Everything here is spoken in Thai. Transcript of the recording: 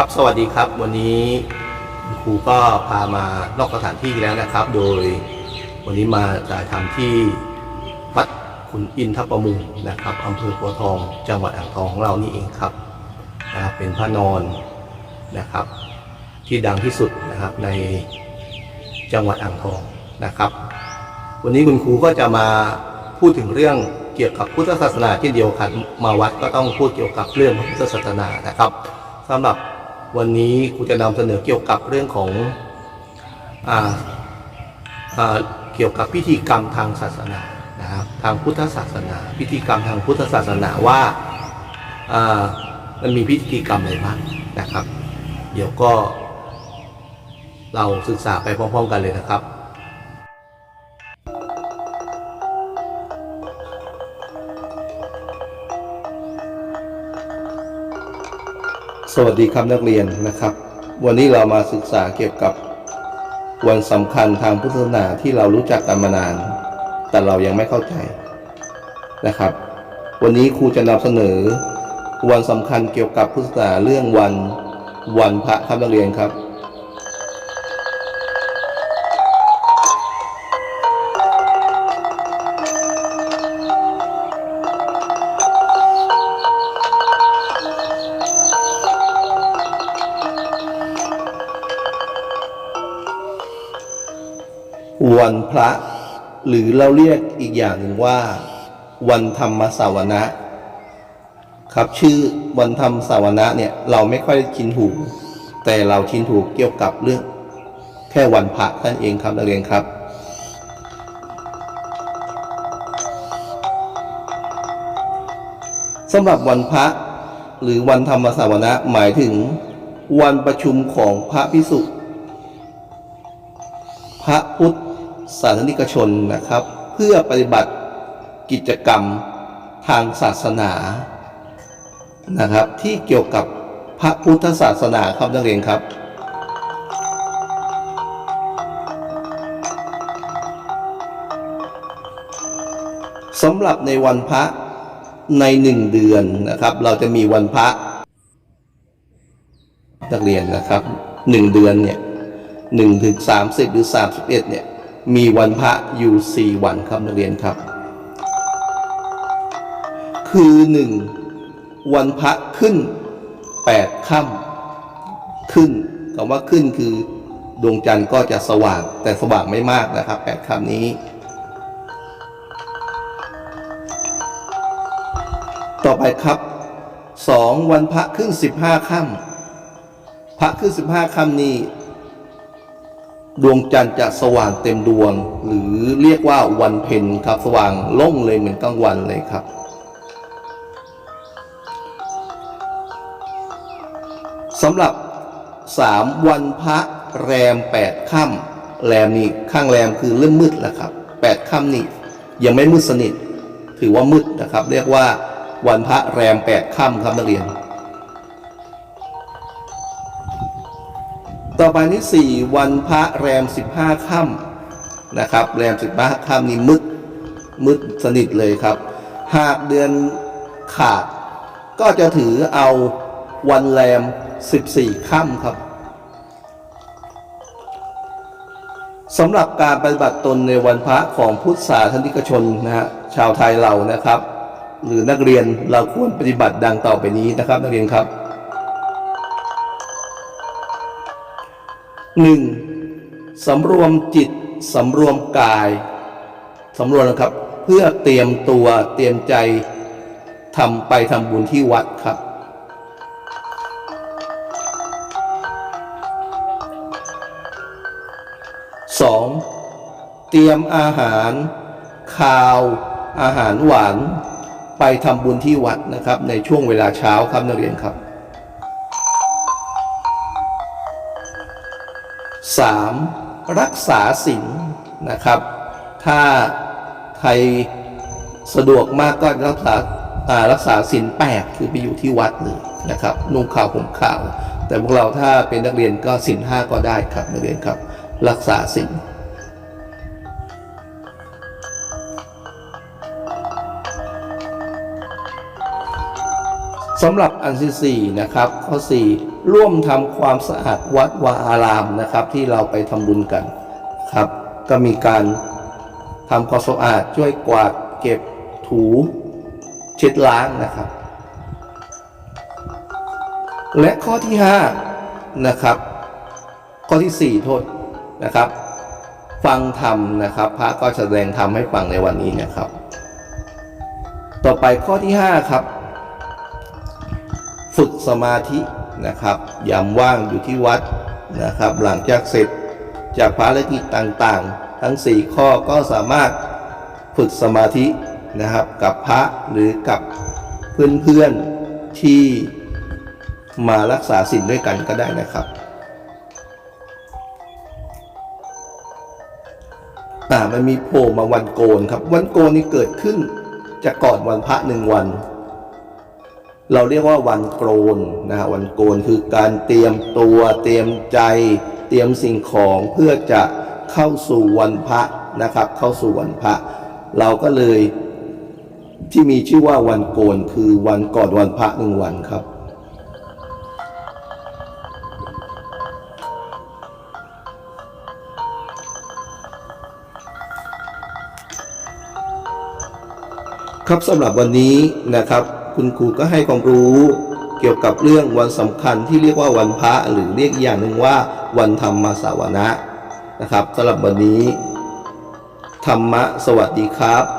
ครับสวัสดีครับ วันนี้ครูก็พามานอกสถานที่แล้วนะครับ โดยวันนี้มาถ่ายทำที่วัดขุนอินทประมุงนะครับอำเภอโพธิ์ทอง จังหวัดอ่างทองของเรานี่เองครับนะครับเป็นพระนอนนะครับ ที่ดังที่สุดนะครับในจังหวัดอ่างทองนะครับ วันนี้คุณครูก็จะมาพูดถึงเรื่องเกี่ยวกับพุทธศาสนาเช่เดียวกันมาวัดก็ต้องพูดเกี่ยวกับเรื่องพุทธศาสนานะครับสำหรับ วันนี้ครูจะนำเสนอเกี่ยวกับเรื่องของออเกี่ยวกับพิธีกรรมทางศาสนานะครับทางพุทธศาสนา พิธีกรรมทางพุทธศาสนาว่าอ่ามันมีพิธีกรรมอะไรบ้างนะครับ เดี๋ยวก็เราศึกษาไปพร้อมๆกันเลยนะครับ วัสดีครับนักเรียนนะครับ วันนี้เรามาศึกษาเกี่ยวกับวันสำคัญทางพุทธศาสนาที่เรารู้จักกันมานาน แต่เรายังไม่เข้าใจนะครับ วันนี้ครูจะนำเสนอ วันสำคัญเกี่ยวกับพุทธศาสนาเรื่องวันวันพระครับนักเรียนครับ วันพระ หรือเราเรียกอีกอย่างหนึ่งว่า วันธรรมสาวนะ ครับชื่อวันธรรมสาวนะเนี่ยเราไม่ค่อยได้ชินถูกแต่เราชินถูกเกี่ยวกับเรื่อง แค่วันพระนั่นเองครับนักเรียนครับสำหรับวันพระหรือวันธรรมสาวนะหมายถึง วันประชุมของพระพิสุพระพุทธ ศาสนิกชนนะครับ เพื่อปฏิบัติกิจกรรมทางศาสนานะครับ ที่เกี่ยวกับพระพุทธศาสนาครับนักเรียนครับสำหรับในวันพระในหนึ่งเดือนนะครับ เราจะมีวันพระนักเรียนนะครับหนึ่งเดือนเนี่ยหนึ่งถึงสามสิบหรือสามสิบเอ็ดเนี่ย มีวันพระอยู่สี่วันครับนักเรียนครับ คือหนึ่งวันพระขึ้นแปดค่ำขึ้นคำว่าขึ้นคือดวงจันทร์ก็จะสว่างแต่สว่างไม่มากนะครับแปดค่ำนี้ ต่อไปครับสองวันพระขึ้นสิบห้าค่ำพระขึ้นสิบห้าค่ำนี้ ดวงจันทร์จะสว่างเต็มดวง หรือเรียกว่าวันเพ็ญครับ สว่างล่งเลยเหมือนกลางวันเลยครับ สำหรับสามวันพระแรมแปดค่ำแรมนี่ข้างแรมคือเริ่มมืดแล้วครับแปดค่ำนี่ยังไม่มืดสนิท ถือว่ามืดนะครับ เรียกว่าวันพระแรมแปดค่ำครับนักเรียน ต่อไปนี่สี่วันพระแรมสิบห้าค่ำนะครับ แรมสิบห้าค่ำนี่มืดมืดสนิทเลยครับ หากเดือนขาด ก็จะถือเอาวันแรมสิบสี่ค่ำครับสำหรับการปฏิบัติตนในวันพระของพุทธศาสนิกชนนะฮะชาวไทยเรานะครับ หรือนักเรียนเราควรปฏิบัติดังต่อไปนี้นะครับ นักเรียนครับ หนึ่งสำรวมจิตสำรวมกายสำรวมนะครับ เพื่อเตรียมตัวเตรียมใจทำไปทำบุญที่วัดครับสองเตรียมอาหารคาว อาหารหวาน ไปทำบุญที่วัดนะครับ ในช่วงเวลาเช้าครับนักเรียนครับ 3. รักษาศีลนะครับ ถ้าใครสะดวกมากก็รักษารักษาศีลแปดคือไปอยู่ที่วัดเลยนะครับนุ่งขาวห่มขาว แต่พวกเราถ้าเป็นนักเรียนก็ศีลห้าก็ได้ครับนักเรียนครับ รักษาศีล สำหรับอันที่สี่นะครับข้อ4ร่วมทำความสะอาดวัดวาอารามนะครับ ที่เราไปทำบุญกันครับ ก็มีการทำความสะอาดช่วยกวาดเก็บถูเช็ดล้างนะครับ และข้อที่5นะครับ ข้อที่ 4 โทษนะครับ ฟังธรรมนะครับ พระก็แสดงธรรมให้ฟังในวันนี้นะครับ ต่อไปข้อที่ 5 ครับ ฝึกสมาธินะครับยามว่างอยู่ที่วัดนะครับ หลังจากเสร็จจากภารกิจต่างๆ ทั้ง 4 ข้อก็สามารถฝึกสมาธินะครับ กับพระหรือกับเพื่อนๆที่มารักษาศีลด้วยกันก็ได้นะครับอ่ามันมีโผล่มาวันโกนครับ วันโกนนี่เกิดขึ้นจะก่อนวันพระหนึ่งวัน เราเรียกว่าวันโกนนะฮะวันโกนคือการเตรียมตัวเตรียมใจ เตรียมสิ่งของเพื่อจะเข้าสู่วันพระนะครับ เข้าสู่วันพระ เราก็เลยที่มีชื่อว่าวันโกนคือวันก่อนวันพระหนึ่งวันครับครับสำหรับวันนี้นะครับ คุณครูก็ให้ความรู้ เกี่ยวกับเรื่องวันสำคัญที่เรียกว่าวันพระหรือเรียกอีกอย่างหนึ่งว่า วันธรรมสาวนะนะครับสำหรับวันนี้ ธรรมะสวัสดีครับ